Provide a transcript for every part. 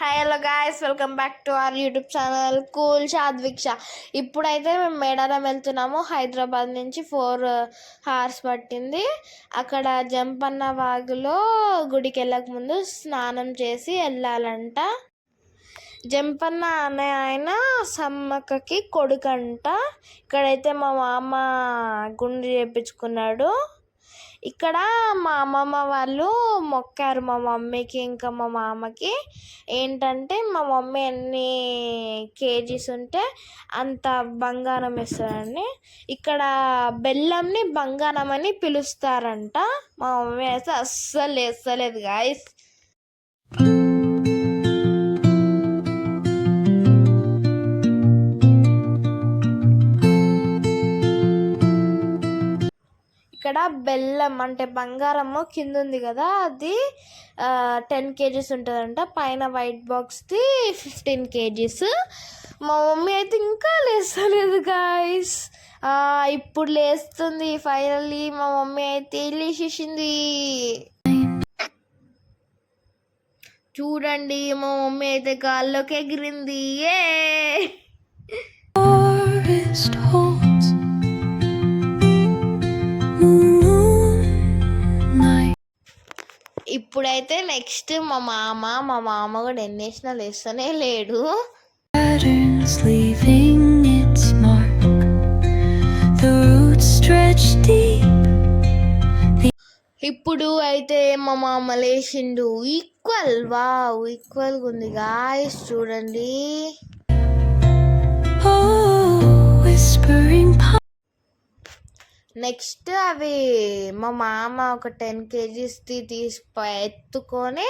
Hi hello guys welcome back to our YouTube channel cool Shadviksha ఇప్పుడైతే మేము మేడారం వెళ్తున్నాము. హైదరాబాద్ నుంచి ఫోర్ uh, హార్స్ పట్టింది. అక్కడ జంపన్న వాగులో గుడికి వెళ్ళక ముందు స్నానం చేసి వెళ్ళాలంట. జంపన్న అనే ఆయన సమ్మక్కకి కొడుకంట. ఇక్కడైతే మా మామ గుండు చేయించుకున్నాడు ఇక్కడ మా అమ్మమ్మ వాళ్ళు మొక్కారు మా మమ్మీకి ఇంకా మా మామకి. ఏంటంటే మా మమ్మీ ఎన్ని కేజీస్ ఉంటే అంత బంగారం వేస్తారని ఇక్కడ బెల్లంని బంగారం అని పిలుస్తారంట. మా మమ్మీ అయితే అస్సలు వేస్తలేదు గాయస్ ఇక్కడ బెల్లం అంటే బంగారము కింద ఉంది కదా అది టెన్ కేజీస్ ఉంటుందంట. పైన వైట్ బాక్స్ది ఫిఫ్టీన్ కేజీస్. మా మమ్మీ అయితే ఇంకా లేస్తలేదు గాయస్ ఇప్పుడు లేస్తుంది ఫైనల్లీ మా మమ్మీ అయితే లేచేసింది చూడండి మా మమ్మీ అయితే గాల్లోకి ఎగిరింది. ఏ ఇప్పుడైతే నెక్స్ట్ మా మామ మా మామ కూడా ఎన్ని వేసినా లేస్తూనే లేడు. ఇప్పుడు అయితే మా మామ లేచిండు ఈక్వల్ వావ్ ఈక్వల్గా ఉంది గాయస్ చూడండి Oh, whispering. నెక్స్ట్ అవి మా మామ ఒక టెన్ కేజీస్ది తీసి ఎత్తుకొని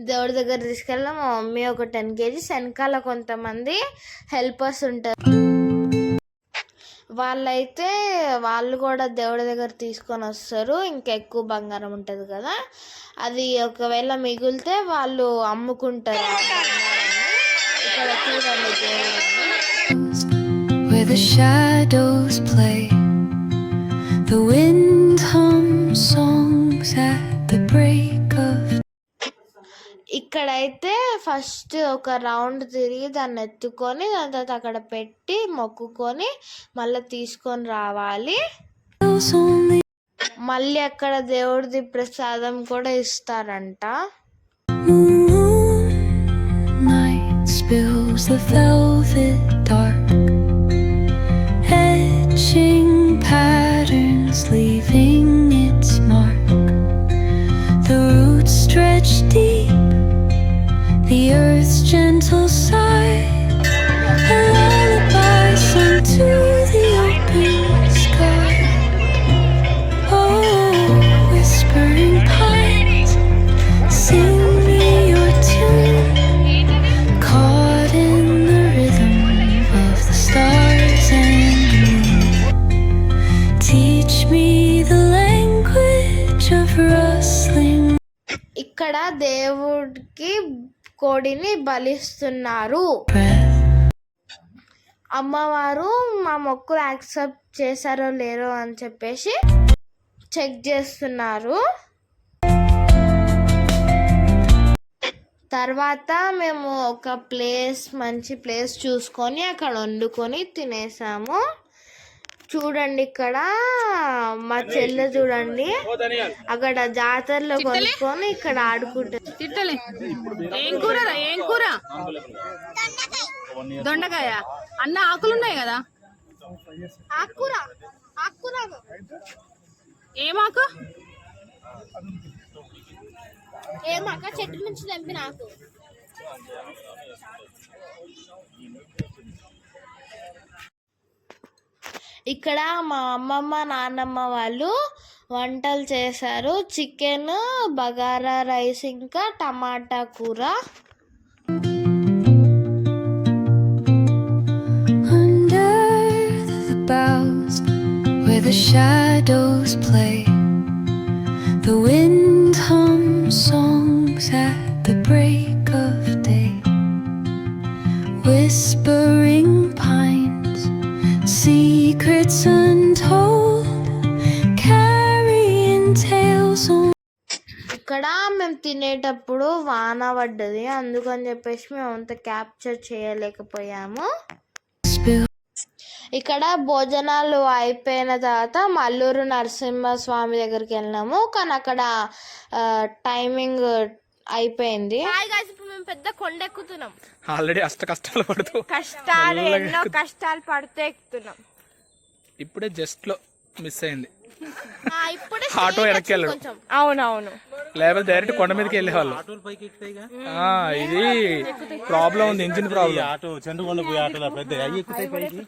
దేవుడి దగ్గర తీసుకెళ్ళి మా మమ్మీ ఒక టెన్ కేజీస్ వెనకాల కొంతమంది హెల్పర్స్ ఉంటారు. వాళ్ళైతే వాళ్ళు కూడా దేవుడి దగ్గర తీసుకొని వస్తారు. ఇంకా ఎక్కువ బంగారం ఉంటుంది కదా. అది ఒకవేళ మిగిలితే వాళ్ళు అమ్ముకుంటారు. ఇక్కడ చూడండి దేవుడిని. The wind ఇక్కడైతే ఫస్ట్ ఒక రౌండ్ తిరిగి దాన్ని ఎత్తుకొని దాని తర్వాత అక్కడ పెట్టి మొక్కుకొని మళ్ళీ తీసుకొని రావాలి. మళ్ళీ అక్కడ దేవుడిది ప్రసాదం కూడా ఇస్తారంట. Spills the earth's gentle sigh, a lullaby sung to the open sky. Oh, whispering pines, sing me your tune. Caught in the rhythm of the stars and moon. Teach me the language of rustling. ఇక్కడ దేవుడికి కోడిని బలిస్తున్నారు. అమ్మవారు మా మొక్కులు accept చేశారో లేరో అని చెప్పేసి check చేస్తున్నారు. తర్వాత మేము ఒక ప్లేస్ మంచి ప్లేస్ చూసుకొని అక్కడ వండుకొని తినేసాము. చూడండి ఇక్కడ. మా చెల్లె చూడండి. అక్కడ జాతరలో కొనుక్కొని ఇక్కడ ఆడుకుంటుంది తిట్టలే ఏం కూర ఏం కూర? దొండకాయ. అన్న ఆకులు ఉన్నాయి కదా? ఆకుకూర ఆకుకూర ఏం ఆకు? ఏమాక చెట్టు నుంచి తెంపి నాకు ఇక్కడ మా అమ్మమ్మ నాన్నమ్మ వాళ్ళు వంటలు చేశారు చికెన్ బగారా రైస్ ఇంకా టమాటా కూర the shadows play, the wind hums songs at the break of day. Whisper ఇక్కడ మేము తినేటప్పుడు వాన పడ్డది. అందుకని చెప్పేసి మేము అంత క్యాప్చర్ చేయలేకపోయాము. ఇక్కడ భోజనాలు అయిపోయిన తర్వాత మల్లూరు నరసింహ స్వామి దగ్గరికి వెళ్ళినాము. కానీ అక్కడ టైమింగ్ అయిపోయింది. ఇప్పుడు మేము పెద్ద కొండ ఎక్కుతున్నాం. ఆల్రెడీ అష్ట కష్టాలు పడుతూ కష్టాలు ఎన్నో కష్టాలు పడితే ఎక్కుతున్నాం. ఇప్పుడే జస్ట్లో మిస్ అయింది. ఇప్పుడే ఆటో వెనక్కి వెళ్ళడు. అవునవును. లేకపోతే డైరెక్ట్ కొండ మీదకి వెళ్ళేవాళ్ళు ఆ, ఇది ప్రాబ్లం ఉంది ఇంజిన్ ప్రాబ్లం ఆటో చంద్రగొండ పోయి ఆటోలో పెద్ద అయ్యి ఎక్కుతాయి పైకి?